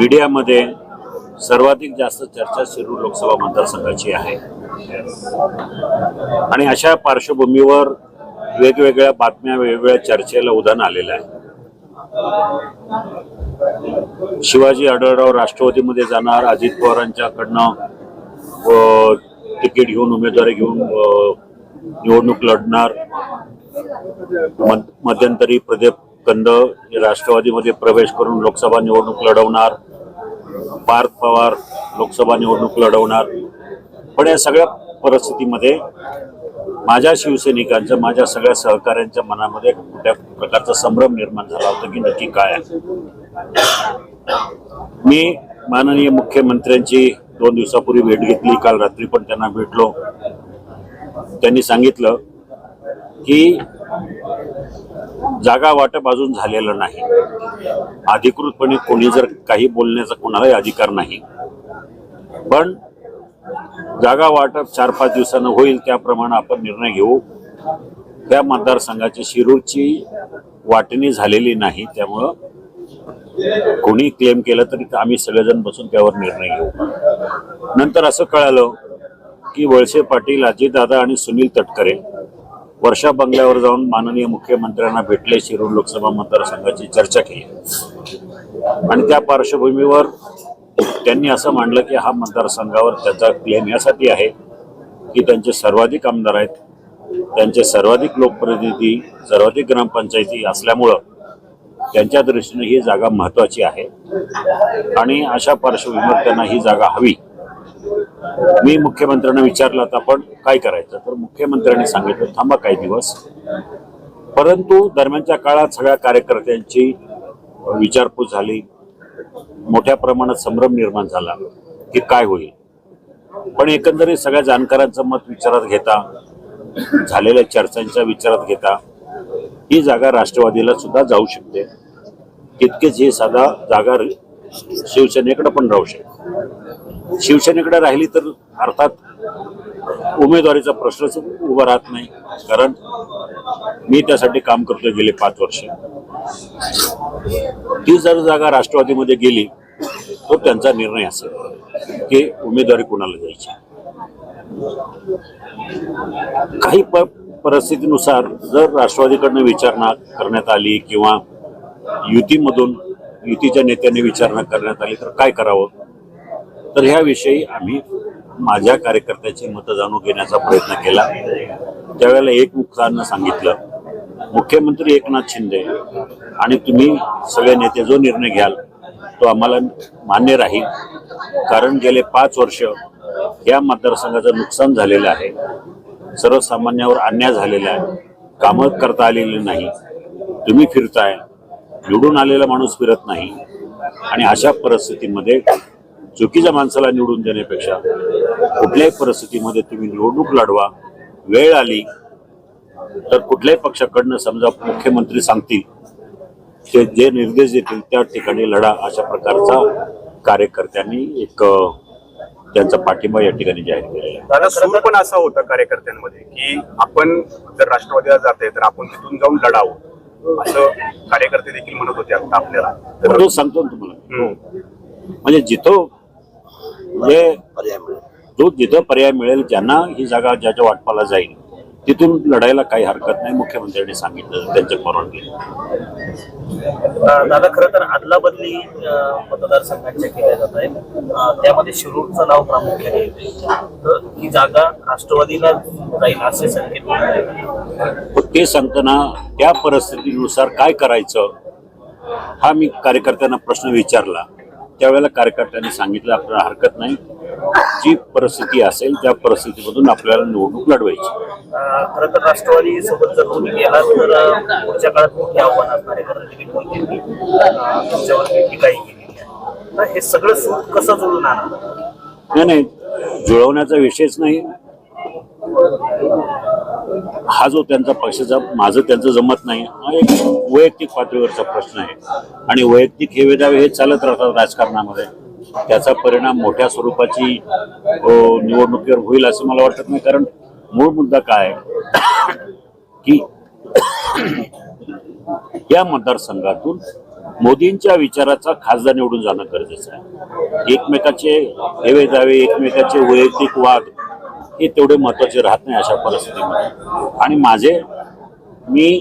मीडियामध्ये सर्वाधिक जास्त चर्चा शिरूर लोकसभा मतदारसंघाची आहे. आणि अशा पार्श्वभूमीवर वेगवेगळ्या बातम्या वेगवेगळ्या चर्चेला उदाहरण आलेलं आहे. शिवाजी आढळराव राष्ट्रवादीमध्ये जाणार अजित पवारांच्याकडनं तिकीट घेऊन उमेदवारी घेऊन निवडणूक लढणार. मध्यंतरी प्रदीप कंद हे राष्ट्रवादीमध्ये प्रवेश करून लोकसभा निवडणूक लढवणार. पार्थ पवार लोकसभा निवडणूक लढवणार. पण या सगळ्या परिस्थितीमध्ये माझ्या शिवसैनिकांच्या माझ्या सगळ्या सहकाऱ्यांच्या मनामध्ये कुठल्या प्रकारचा संभ्रम निर्माण झाला होता की नक्की काय आहे? मी माननीय मुख्यमंत्र्यांची दोन दिवसापूर्वी भेट घेतली काल रात्री पण त्यांना भेटलो. त्यांनी सांगितलं की जागा वाटप अजून झालेलं नाही. अधिकृतपणे कोणी जर काही बोलण्याचा कोणालाही अधिकार नाही. पण जागा वाटप चार पाच दिवसानं होईल त्याप्रमाणे आपण निर्णय घेऊ. त्या मतदारसंघाची शिरूरची वाटणी झालेली नाही त्यामुळं कोणी क्लेम केलं तरी आम्ही सगळेजण बसून त्यावर निर्णय घेऊ. नंतर असं कळालं की वळसे पाटील अजितदादा आणि सुनील तटकरे वर्षा बंगल्यावर जाऊन माननीय मुख्यमंत्र्यांना भेटले शिरूर लोकसभा मतदारसंघाची चर्चा केली. आणि त्या पार्श्वभूमीवर त्यांनी असं मांडलं की हा मतदारसंघावर त्याचा क्लेम यासाठी आहे की त्यांचे सर्वाधिक आमदार आहेत त्यांचे सर्वाधिक लोकप्रतिनिधी सर्वाधिक ग्रामपंचायती असल्यामुळं त्यांच्या दृष्टीने ही जागा महत्वाची आहे. आणि अशा पार्श्वभूमीवर त्यांना ही जागा हवी. मी मुख्यमंत्र्यांना विचारलं तर आपण काय करायचं? तर मुख्यमंत्र्यांनी सांगितलं थांबा काही दिवस. परंतु दरम्यानच्या काळात सगळ्या कार्यकर्त्यांची विचारपूस झाली. मोठ्या प्रमाणात संभ्रम निर्माण झाला की काय होईल? पण एकंदरीत सगळ्या जाणकारांचं मत विचारात घेता झालेल्या चर्चांच्या विचारात घेता ही जागा राष्ट्रवादीला सुद्धा जाऊ शकते. तितकेच ही साधा जागा शिवसेनेकडे पण राहू शकते. शिवसेनेकडे राहिली तर अर्थात उमेदवारीचा प्रश्नच उभा राहत नाही. कारण मी त्यासाठी काम करतोय गेले पाच वर्ष. ती जर जागा राष्ट्रवादीमध्ये गेली तो त्यांचा निर्णय असेल की उमेदवारी कुणाला द्यायची. काही प परिस्थितीनुसार जर राष्ट्रवादीकडनं विचारणा करण्यात आली किंवा युतीमधून युतीच्या नेत्यांनी विचारणा करण्यात आली तर काय करावं? तर ह्याविषयी आम्ही माझ्या कार्यकर्त्याची मतं जाणून घेण्याचा प्रयत्न केला. त्यावेळेला एक मुखानं सांगितलं मुख्यमंत्री एकनाथ शिंदे आणि तुम्ही सगळे नेते जो निर्णय घ्याल तो आम्हाला मान्य राहील. कारण गेले पाच वर्ष या मतदारसंघाचं नुकसान झालेलं आहे. सर्वसामान्यावर अन्याय झालेला आहे. कामं करता आलेली नाही. तुम्ही फिरताय. निवडून आलेला माणूस फिरत नाही. आणि अशा परिस्थितीमध्ये चुकीच्या माणसाला निवडून देण्यापेक्षा कुठल्याही परिस्थितीमध्ये तुम्ही निवडणूक लढवा वेळ आली तर कुठल्याही पक्षाकडनं समजा मुख्यमंत्री सांगतील ते जे निर्देश देतील त्या ठिकाणी लढा अशा प्रकारचा कार्यकर्त्यांनी एक त्यांचा पाठिंबा या ठिकाणी जाहीर केलेला दादा सूर पण असा होता कार्यकर्त्यांमध्ये की आपण जर राष्ट्रवादीला जाते तर आपण तिथून जाऊन लढावं. असं कार्यकर्ते देखील म्हणत होते आता आपल्याला. तर तो सांगतो तुम्हाला. म्हणजे जिथं जे जो जिथं पर्याय मिळेल ज्यांना ही जागा ज्याच्या वाटपाला जाईल तिथून लढायला काही हरकत नाही मुख्यमंत्र्यांनी सांगितलं त्यांच्या परवानगी. दादा खरं तर आदला बदली मतदारसंघांच्या केल्या जात आहेत. त्यामध्ये शिरूरचं नाव प्रामुख्याने येते. ही जागा राष्ट्रवादीला जाईल असे संकेत ते सांगताना त्या परिस्थितीनुसार काय करायचं हा मी कार्यकर्त्यांना प्रश्न विचारला. त्यावेळेला कार्यकर्त्यांनी सांगितलं आपल्याला हरकत नाही. जी परिस्थिती असेल त्या परिस्थितीमधून आपल्याला निवडणूक लढवायची. खरं तर राष्ट्रवादी सोबत जर तुम्ही गेलात तर पुढच्या काळात मोठी आव्हान असणार आहे कारण दिलीप मोदींनी अं, तुमच्यावरती टीकाही केलेली आहे तर हे सगळं सूट कसं जुळून आणणार? नाही नाही. जुळवण्याचा विषयच नाही. हा जो त्यांचा पक्षाचा माझं त्यांचं जमत नाही हा एक वैयक्तिक पातळीवरचा प्रश्न आहे. आणि वैयक्तिक हे वेदावे हे चालत राहतात राजकारणामध्ये. त्याचा परिणाम मोठ्या स्वरूपाची हो, निवडणुकीवर होईल असं मला वाटत नाही. कारण मूळ मुद्दा काय आहे? की या मतदारसंघातून मोदींच्या विचाराचा खासदार निवडून जाणं गरजेचं आहे. एकमेकाचे हेवे दावे एकमेकाचे वैयक्तिक वाद हे तेवढे महत्त्वाचे राहत नाही अशा परिस्थितीमध्ये. आणि माझे मी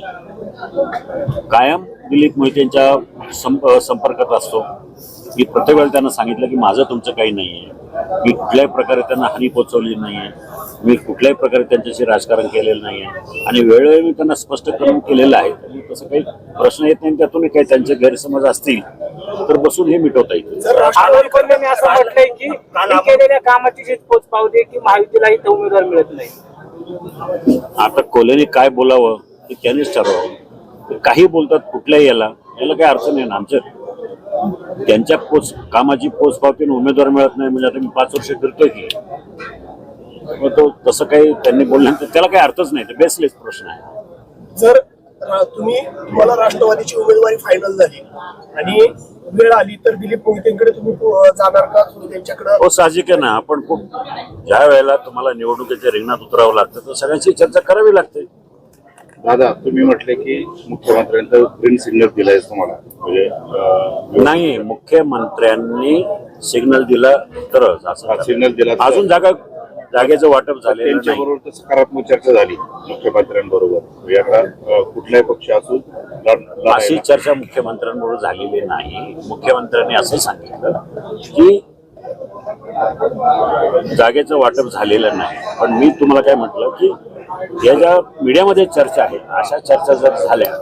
कायम दिलीप मोहितेंच्या संप संपर्कात असतो. मी प्रत्येक वेळेला त्यांना सांगितलं की माझं तुमचं काही नाही आहे. मी कुठल्याही प्रकारे त्यांना हानी पोचवली नाही आहे. मी कुठल्याही प्रकारे त्यांच्याशी राजकारण केलेलं नाही आहे. आणि वेळोवेळी मी त्यांना स्पष्ट करून केलेलं आहे. त्यामुळे तसं काही प्रश्न येत नाही. त्यातून काही त्यांचे गैरसमज असतील तर बसून हे मिटवता येईल. असं म्हटलंय की केलेल्या कामाची जी पोच पावते की उमेदवार मिळत नाही. आता कोल्हेने काय बोलावं ते त्यांनीच ठरवावं. काही बोलतात कुठल्याही याला याला काही अर्थ नाही ना आमच्या त्यांच्या पोच कामाची पोच पावती आणि उमेदवार मिळत नाही म्हणजे आता मी पाच वर्ष फिरतोय की. मग तो तसं काही त्यांनी बोलल्यानंतर त्याला काही अर्थच नाही. ते बेसलेस प्रश्न आहे. जर तुम्ही तुम्हाला राष्ट्रवादीची उमेदवारी फायनल झाली आणि वेळ आली तर दिलीप मोहितेंकडे तुम्ही जाणार का? तुम्ही त्यांच्याकडे हो साहजिक आहे ना. आपण खूप ज्या वेळेला तुम्हाला निवडणुकीच्या रिंगणात उतरावं लागतं तर सगळ्यांशी चर्चा करावी लागते. दादा तुम्ही म्हटले की मुख्यमंत्र्यांचा ग्रीन सिग्नल दिलाय तुम्हाला. म्हणजे नाही मुख्यमंत्र्यांनी सिग्नल दिला तरच असं सिग्नल दिला अजून जागा जागेचं वाटप नाही. त्यांच्याबरोबर सकारात्मक चर्चा झाली मुख्यमंत्र्यांबरोबर. अं, कुठलाही पक्ष असू लढ- अशी. चर्चा मुख्यमंत्र्यांबरोबर झालेली नाही. मुख्यमंत्र्यांनी असं सांगितलं की जागेचं वाटप झालेलं नाही. पण मी तुम्हाला काय म्हटलं की या ज्या मीडियामध्ये चर्चा आहेत अशा चर्चा जर झाल्या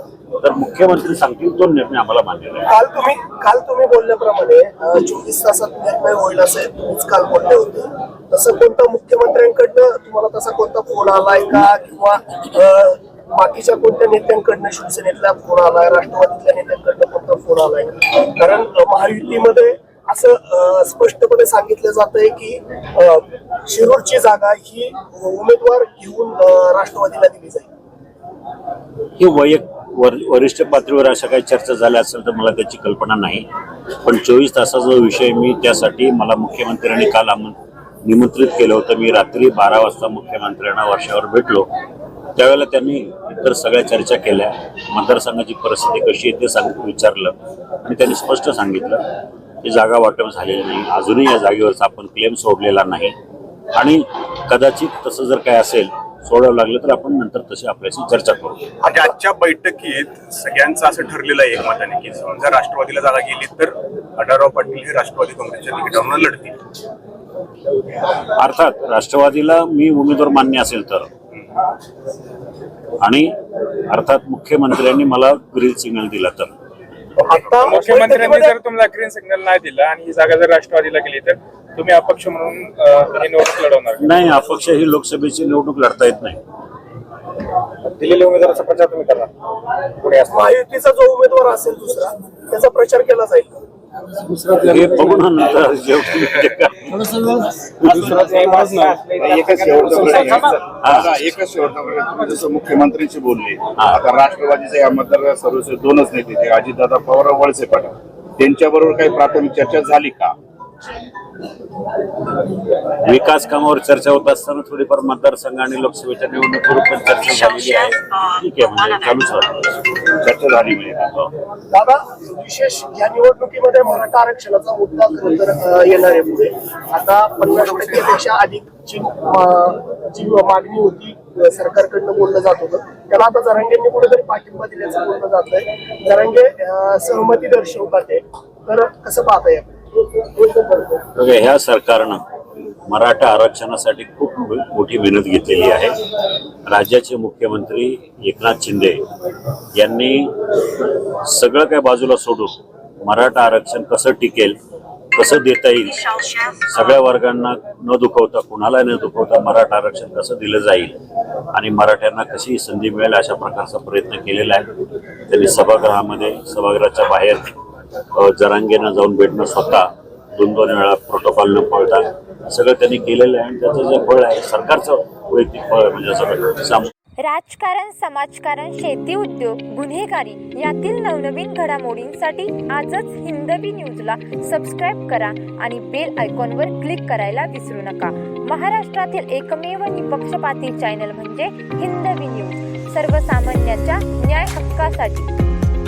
तर मुख्यमंत्री सांगतील तो निर्णय आम्हाला मान्य नाही. काल तुम्ही काल तुम्ही बोलल्याप्रमाणे चोवीस तासात निर्णय होईल असेल तुम्हीच काल बोलले होते. तसं कोणता मुख्यमंत्र्यांकडनं तुम्हाला तसा कोणता फोन आलाय का? किंवा बाकीच्या कोणत्या नेत्यांकडनं शिवसेनेतला फोन आलाय राष्ट्रवादीतल्या नेत्यांकडनं कोणता फोन आलाय? का? कारण महायुतीमध्ये असं स्पष्टपणे सांगितलं जात आहे की शिरूरची जागा ही उमेदवार घेऊन राष्ट्रवादीला दिली जाईल. ही वैयक वर- वरिष्ठ पातळीवर अशा काही चर्चा झाल्या असेल तर मला त्याची कल्पना नाही. पण चोवीस तासाचा विषय मी त्यासाठी मला मुख्यमंत्र्यांनी काल निमंत्रित केलं होतं. मी रात्री बारा वाजता मुख्यमंत्र्यांना वर्षावर भेटलो. त्यावेळेला त्यांनी इतर सगळ्या चर्चा केल्या. मतदारसंघाची परिस्थिती कशी आहे ते सांग विचारलं. आणि त्यांनी स्पष्ट सांगितलं. की जागा वाटप झालेली नाही. अजूनही या जागेवरचा आपण क्लेम सोडलेला नाही. आणि कदाचित तसं जर काय असेल सोडावं लागलं तर आपण नंतर तशी आपल्याशी चर्चा करू. म्हणजे आजच्या बैठकीत सगळ्यांचं असं ठरलेलं आहे एकमताने की समजा राष्ट्रवादीला जागा गेली तर आढळराव पाटील हे राष्ट्रवादी काँग्रेसच्या तिकिटावरून लढतील. अर्थात राष्ट्रवादीला मी उमेदवार मान्य असेल तर. आणि अर्थात मुख्यमंत्र्यांनी मला ग्रीन सिग्नल दिला तर. आता मुख्यमंत्र्यांनी जर तुम्हाला ग्रीन सिग्नल नाही दिला आणि ही जागा जर राष्ट्रवादीला गेली तर तुम्ही अपक्ष म्हणून अं, ही निवडणूक लढवणार? नाही अपक्ष ही लोकसभेची निवडणूक लढता येत नाही. दिलेल्या उमेदवाराचा प्रचार तुम्ही करणार. असणार. महायुतीचा जो उमेदवार असेल दुसरा त्याचा प्रचार केला जाईल. हे बघू ना नंतर जेवढं जे काय. एकच शेवटचा प्रश्न आहे. हा. दादा, एकच शेवटचा प्रश्न आहे. तुम्ही जसं मुख्यमंत्र्यांशी बोलले आता राष्ट्रवादीचे या मतदार सर्वस्व दोनच नेते ते अजितदादा पवार वळसे पाटील त्यांच्याबरोबर काही प्राथमिक चर्चा झाली का विकास कामावर चर्चा होत असताना थोडीफार मतदारसंघ आणि लोकसभेच्या निवडणुकीवर पण चर्चा झालेली आहे. ठीक आहे म्हणजे चालूच राहतं. चर्चा झाली म्हणजे. हो. दादा विशेष या निवडणुकीमध्ये मराठा आरक्षणाचा मुद्दा खरं तर येणार आहे पुढे. आता पन्नास टक्केपेक्षा अधिकची अ, जी मागणी होती सरकारकडनं बोललं जात होतं. त्याला आता जरांगेंनी कुठेतरी पाठिंबा दिल्याचं बोललं जात आहे जरांगे अ, सहमती दर्शवतात आहे तर कसं पाहता येईल ह्या सरकारनं मराठा आरक्षणासाठी खूप मोठी मेहनत घेतलेली आहे. राज्याचे मुख्यमंत्री एकनाथ शिंदे यांनी सगळं काय बाजूला सोडून मराठा आरक्षण कसं टिकेल कसं देता येईल सगळ्या वर्गांना न दुखवता कुणाला न दुखवता मराठा आरक्षण कसं दिलं जाईल आणि मराठ्यांना कशी संधी मिळेल अशा प्रकारचा प्रयत्न केलेला आहे. त्यांनी सभागृहामध्ये सभागृहाच्या बाहेर जरांगेनं जाऊन भेटणं स्वतः दोन दोन वेळा प्रोटोकॉल न पळता सगळं त्यांनी केलेलं आहे आणि त्याचं जे फळ आहे सरकारचं वैयक्तिक फळ आहे म्हणजे सगळं. राजकारण समाजकारण शेती उद्योग गुन्हेगारी यातील नवनवीन घडामोडींसाठी आजच हिंदवी न्यूजला सबस्क्राईब करा आणि बेल आयकॉनवर क्लिक करायला विसरू नका. महाराष्ट्रातील एकमेव निपक्षपाती चॅनल म्हणजे हिंदवी न्यूज सर्वसामान्यांच्या न्याय हक्कासाठी.